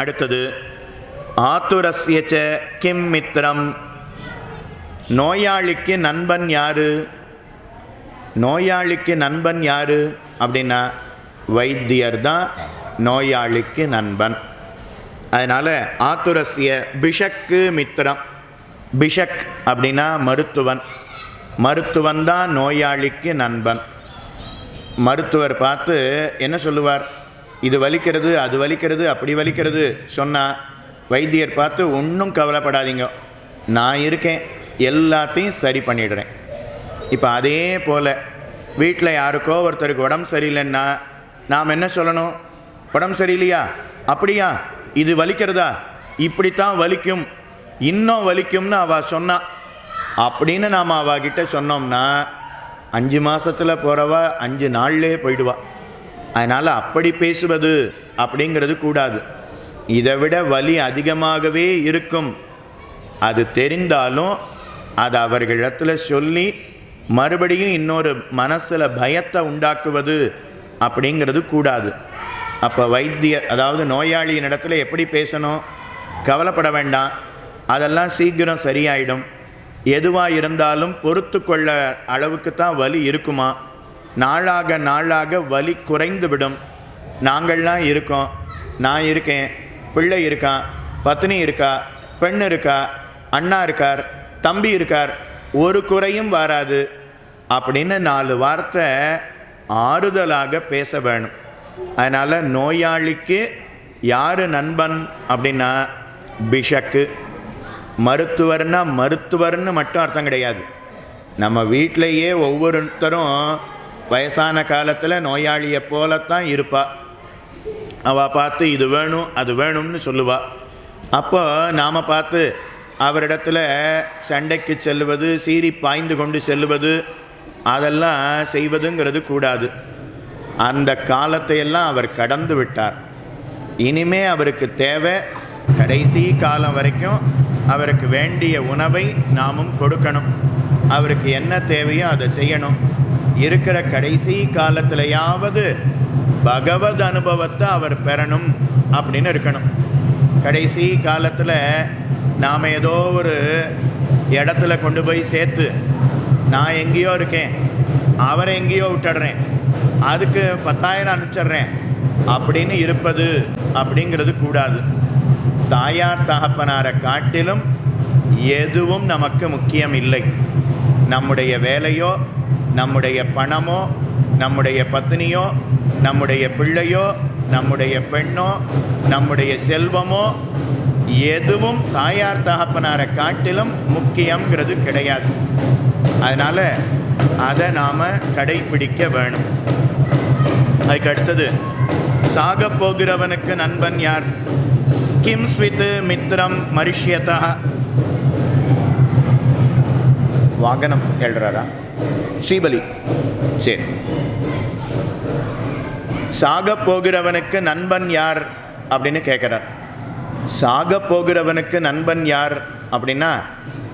அடுத்தது ஆத்துரஸ்யச்ச கிம் மித்திரம் நோயாளிக்கு நண்பன் யாரு? நோயாளிக்கு நண்பன் யாரு? அப்படின்னா வைத்தியர் தான் நோயாளிக்கு நண்பன். அதனால் ஆத்துரஸ்ய பிஷக்கு மித்திரம் பிஷக் அப்படின்னா மருத்துவன். மருத்துவன் தான் நோயாளிக்கு நண்பன். மருத்துவர் பார்த்து என்ன சொல்லுவார்? இது வலிக்கிறது அது வலிக்கிறது அப்படி வலிக்கிறது சொன்னால் வைத்தியர் பார்த்து ஒன்றும் கவலைப்படாதீங்க. நான் இருக்கேன் எல்லாத்தையும் சரி பண்ணிடுறேன். இப்போ அதே போல் வீட்டில் யாருக்கோ ஒருத்தருக்கு உடம்பு சரியில்லைன்னா நாம் என்ன சொல்லணும்? உடம்பு சரியில்லையா? அப்படியா? இது வலிக்கிறதா? இப்படித்தான் வலிக்கும். இன்னும் வலிக்கும்னு அவள் சொன்னா. அப்படின்னு நாம் அவகிட்ட சொன்னோம்னா அஞ்சு மாதத்தில் போகிறவ அஞ்சு நாள்லேயே போயிடுவாள் அதனால் அப்படி பேசுவது அப்படிங்கிறது கூடாது. இதை விட வலி அதிகமாகவே இருக்கும். அது தெரிந்தாலும் அது அவர்களிடத்தில் சொல்லி மறுபடியும் இன்னொரு மனசில் பயத்தை உண்டாக்குவது அப்படிங்கிறது கூடாது. அப்போ வைத்திய அதாவது நோயாளியின் இடத்துல எப்படி பேசணும்? கவலைப்பட வேண்டாம். அதெல்லாம் சீக்கிரம் சரியாயிடும். எதுவாக இருந்தாலும் பொறுத்து கொள்ள அளவுக்கு தான் வலி இருக்குமா? நாளாக நாளாக வலி குறைந்துவிடும் நாங்கள்லாம் இருக்கோம். நான் இருக்கேன். பிள்ளை இருக்கான் பத்னி இருக்கா? பெண் இருக்கா? அண்ணா இருக்கார். தம்பி இருக்கார். ஒரு குறையும் வராது. அப்படின்னு நாலு வார்த்தை ஆறுதலாக பேச வேணும். அதனால் நோயாளிக்கு யார் நண்பன் அப்படின்னா பிஷக்கு. மருத்துவர்னா மருத்துவர்னு மட்டும் அர்த்தம் கிடையாது. நம்ம வீட்டிலையே ஒவ்வொருத்தரும் வயசான காலத்தில் நோயாளியை போலத்தான் இருப்பாள் அவள் பார்த்து இது வேணும் அது வேணும்னு சொல்லுவாள் அப்போ நாம் பார்த்து அவரிடத்துல சண்டைக்கு செல்வது சீறி பாய்ந்து கொண்டு செல்வது அதெல்லாம் செய்வதுங்கிறது கூடாது. அந்த காலத்தையெல்லாம் அவர் கடந்து விட்டார். இனிமே அவருக்கு தேவை கடைசி காலம் வரைக்கும் அவருக்கு வேண்டிய உணவை நாமும் கொடுக்கணும். அவருக்கு என்ன தேவையோ அதை செய்யணும். இருக்கிற கடைசி காலத்திலையாவது பகவத் அனுபவத்தை அவர் பெறணும் அப்படின்னு இருக்கணும். கடைசி காலத்தில் நாம் ஏதோ ஒரு இடத்துல கொண்டு போய் சேர்த்து நான் எங்கேயோ இருக்கேன் அவரை எங்கேயோ விட்டுடுறேன் அதுக்கு பத்தாயிரம் அனுப்பிச்சிடுறேன் அப்படின்னு இருப்பது அப்படிங்கிறது கூடாது. தாயார் தகப்பனாரை காட்டிலும் எதுவும் நமக்கு முக்கியம் இல்லை. நம்முடைய வேலையோ நம்முடைய பணமோ நம்முடைய பத்னியோ நம்முடைய பிள்ளையோ நம்முடைய பெண்ணோ நம்முடைய செல்வமோ எதுவும் தாயார் தகப்பனாரை காட்டிலும் முக்கியங்கிறது கிடையாது. அதனால் அதை நாம் கடைபிடிக்க வேணும். அதுக்கு அடுத்தது சாக போகிறவனுக்கு நண்பன் யார்? கிம் ஸ்வித் மித்ரம் மரிஷ்யதா. வாகனம் எழுறாரா ஸ்ரீபலி சரி. சாக போகிறவனுக்கு நண்பன் யார் அப்படின்னு கேட்குறார் சாக போகிறவனுக்கு நண்பன் யார் அப்படின்னா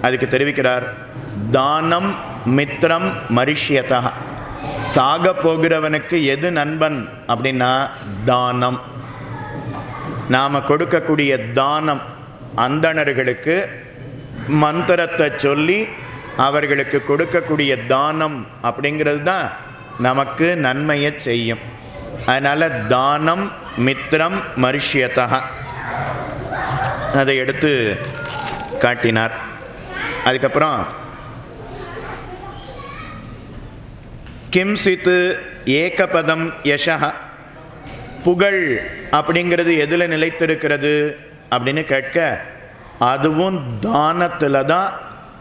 அதுக்கு தெரிவிக்கிறார் தானம் மித்ரம் மரிஷ்யதா. சாக போகிறவனுக்கு எது நண்பன் அப்படின்னா தானம். நாம் கொடுக்கக்கூடிய தானம் அந்தணர்களுக்கு மந்திரத்தை சொல்லி அவர்களுக்கு கொடுக்கக்கூடிய தானம் அப்படிங்கிறது தான் நமக்கு நன்மையை செய்யும். அதனால் தானம் மித்திரம் மரிஷ்யதா. அதை எடுத்து காட்டினார். அதுக்கப்புறம் கிம்சித்து ஏகபதம் யஷா புகழ் அப்படிங்கிறது எதில் நிலைத்திருக்கிறது அப்படின்னு கேட்க அதுவும் தானத்தில் தான்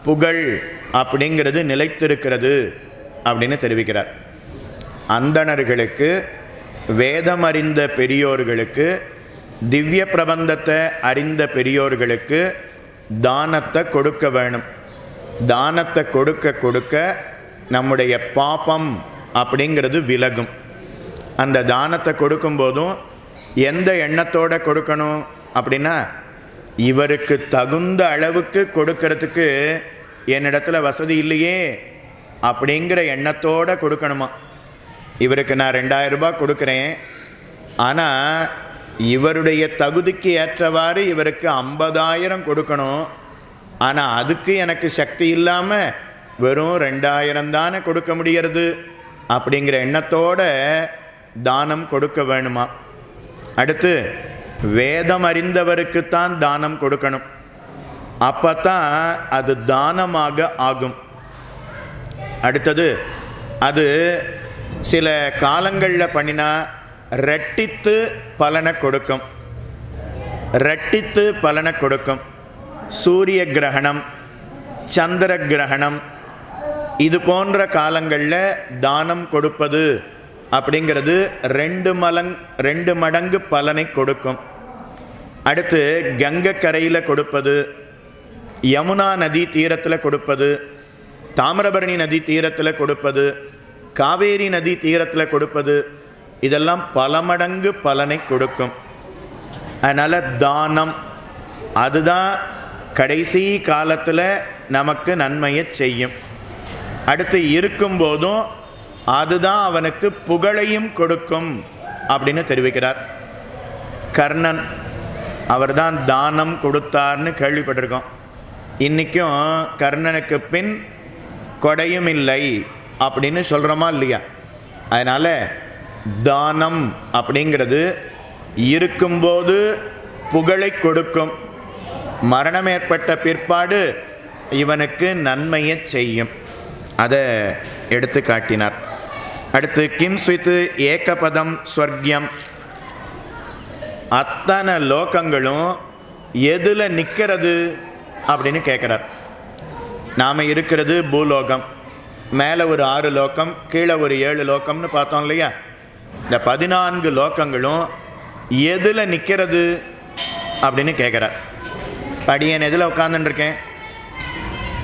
புகழ் அப்படிங்கிறது நிலைத்திருக்கிறது அப்படின்னு தெரிவிக்கிறார். அந்தணர்களுக்கு வேதம் அறிந்த பெரியோர்களுக்கு திவ்ய பிரபந்தத்தை அறிந்த பெரியோர்களுக்கு தானத்தை கொடுக்க வேணும். தானத்தை கொடுக்க கொடுக்க நம்முடைய பாப்பம் அப்படிங்கிறது விலகும். அந்த தானத்தை கொடுக்கும்போதும் எந்த எண்ணத்தோடு கொடுக்கணும் அப்படின்னா இவருக்கு தகுந்த அளவுக்கு கொடுக்கறதுக்கு என்னிடத்துல வசதி இல்லையே அப்படிங்கிற எண்ணத்தோடு கொடுக்கணுமா? இவருக்கு நான் ரெண்டாயிரம் ரூபாய் கொடுக்குறேன். ஆனால் இவருடைய தகுதிக்கு ஏற்றவாறு இவருக்கு ஐம்பதாயிரம் கொடுக்கணும். ஆனால் அதுக்கு எனக்கு சக்தி இல்லாமல் வெறும் ரெண்டாயிரம் தானே கொடுக்க முடியறது? அப்படிங்கிற எண்ணத்தோட தானம் கொடுக்க வேணுமா? அடுத்து வேதம் அறிந்தவருக்குத்தான் தானம் கொடுக்கணும். அப்போ தான் அது தானமாக ஆகும். அடுத்தது அது சில காலங்களில் பண்ணினா ரெட்டித்து பலனை கொடுக்கும். ரெட்டித்து பலனை கொடுக்கும். சூரிய கிரகணம் சந்திர கிரகணம் இது போன்ற காலங்களில் தானம் கொடுப்பது அப்படிங்கிறது ரெண்டு மலங் ரெண்டு மடங்கு பலனை கொடுக்கும். அடுத்து கங்கை கரையில் கொடுப்பது யமுனா நதி தீரத்தில் கொடுப்பது தாமிரபரணி நதி தீரத்தில் கொடுப்பது காவேரி நதி தீரத்தில் கொடுப்பது இதெல்லாம் பல மடங்கு பலனை கொடுக்கும். அதனால் தானம் அதுதான் கடைசி காலத்தில் நமக்கு நன்மையை செய்யும். அடுத்து இருக்கும்போதும் அதுதான் அவனுக்கு புகழையும் கொடுக்கும் அப்படின்னு தெரிவிக்கிறார். கர்ணன் அவர் தான் தானம் கொடுத்தார்னு கேள்விப்பட்டிருக்கோம். இன்றைக்கும் கர்ணனுக்கு பின் கொடையும் இல்லை அப்படின்னு சொல்கிறோமா இல்லையா? அதனால் தானம் அப்படிங்கிறது இருக்கும்போது புகழை கொடுக்கும். மரணம் ஏற்பட்ட பிற்பாடு இவனுக்கு நன்மையை செய்யும். அதை எடுத்து காட்டினார். அடுத்து கிம் சுவித்து ஏகபதம் ஸ்வர்க்கியம் அத்தனை லோகங்களும் எதில் நிற்கிறது அப்படின்னு கேட்குறார். நாம் இருக்கிறது பூலோகம். மேலே ஒரு ஆறு லோகம் கீழே ஒரு ஏழு லோகம்னு பார்த்தோம் இல்லையா? இந்த பதினான்கு லோகங்களும் எதில் நிற்கிறது அப்படின்னு கேட்குறார். படியன் எதில் உட்காந்துட்டுருக்கேன்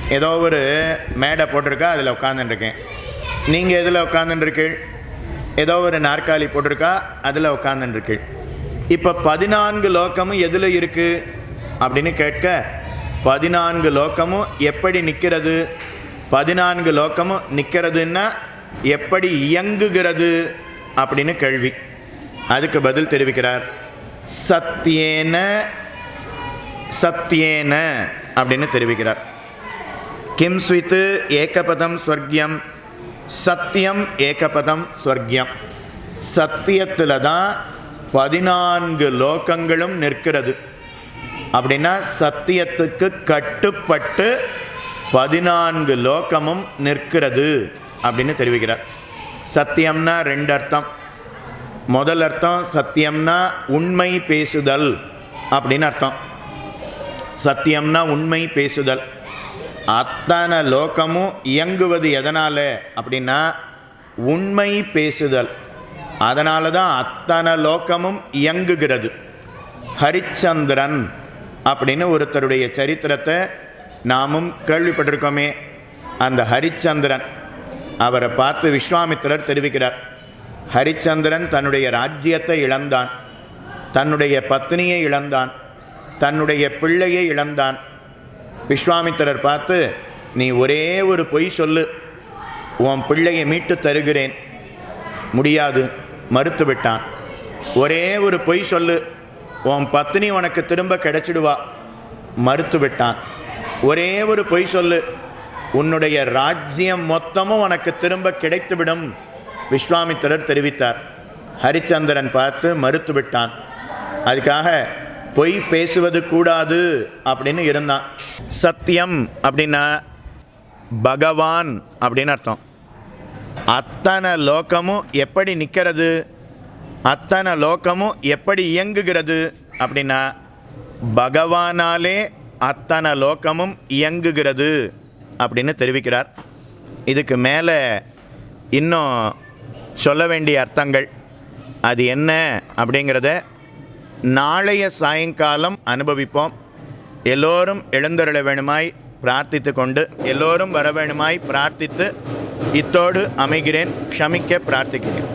ஏதோ ஒரு மேடை போட்டிருக்கா? அதில் உட்காந்துட்டுருக்கேன் நீங்கள் எதில் உட்காந்துட்டுருக்கீள் ஏதோ ஒரு நாற்காலி போட்டிருக்கா? அதில் உட்காந்துட்டுருக்கீள் இப்போ பதினான்கு லோகமும் எதில் இருக்குது அப்படின்னு கேட்க பதினான்கு லோகமும் எப்படி நிற்கிறது பதினான்கு லோகமும் நிற்கிறதுன்னா எப்படி இயங்குகிறது அப்படின்னு கேள்வி. அதுக்கு பதில் தெரிவிக்கிறார். சத்தியேன சத்தியேன அப்படின்னு தெரிவிக்கிறார். கிம் ஸ்வித்து ஏகபதம் ஸ்வர்க்கியம். சத்தியம் ஏகபதம் ஸ்வர்க்கியம். சத்தியத்தில் தான் பதினான்கு லோகங்களும் நிற்கிறது. அப்படின்னா சத்தியத்துக்கு கட்டுப்பட்டு பதினான்கு லோகமும் நிற்கிறது அப்படின்னு தெரிவிக்கிறார். சத்தியம்னா ரெண்டு அர்த்தம். முதல் அர்த்தம் சத்தியம்னா உண்மை பேசுதல் அப்படின்னு அர்த்தம். சத்தியம்னா உண்மை பேசுதல். அத்தனை லோகமும் இயங்குவது எதனால் அப்படின்னா உண்மை பேசுதல். அதனால தான் அத்தனை லோகமும் இயங்குகிறது. ஹரிச்சந்திரன் அப்படின்னு ஒருத்தருடைய சரித்திரத்தை நாமும் கேள்விப்பட்டிருக்கோமே. அந்த ஹரிச்சந்திரன். அவரை பார்த்து விஸ்வாமித்திரர் தெரிவிக்கிறார். ஹரிச்சந்திரன் தன்னுடைய ராஜ்யத்தை இழந்தான். தன்னுடைய பத்னியை இழந்தான். தன்னுடைய பிள்ளையை இழந்தான். விஸ்வாமித்திரர் பார்த்து நீ ஒரே ஒரு பொய் சொல்லு. உன் பிள்ளையை மீட்டு தருகிறேன். முடியாது. மறுத்து விட்டான் ஒரே ஒரு பொய் சொல்லு. உன் பத்னி உனக்கு திரும்ப கிடைச்சிடுவா. மறுத்து விட்டான் ஒரே ஒரு பொய் சொல்லு. உன்னுடைய ராஜ்யம் மொத்தமும் உனக்கு திரும்ப கிடைத்துவிடும் விஸ்வாமித்திரர் தெரிவித்தார். ஹரிச்சந்திரன் பார்த்து மறுத்து விட்டான் அதுக்காக பொய் பேசுவது கூடாது அப்படின்னு இருந்தான். சத்தியம் அப்படின்னா பகவான் அப்படின்னு அர்த்தம். அத்தனை லோகமும் எப்படி நிற்கிறது அத்தனை லோகமும் எப்படி இயங்குகிறது அப்படின்னா பகவானாலே அத்தனை லோகமும் இயங்குகிறது அப்படின்னு தெரிவிக்கிறார். இதுக்கு மேலே இன்னும் சொல்ல வேண்டிய அர்த்தங்கள். அது என்ன அப்படிங்கிறத நாளைய சாயங்காலம் அனுபவிப்போம். எல்லோரும் எழுந்தருள வேணுமாய் பிரார்த்தித்து கொண்டு எல்லோரும் வர வேணுமாய் பிரார்த்தித்து இத்தோடு அமைகிறேன் க்ஷமிக்க பிரார்த்திக்கிறேன்.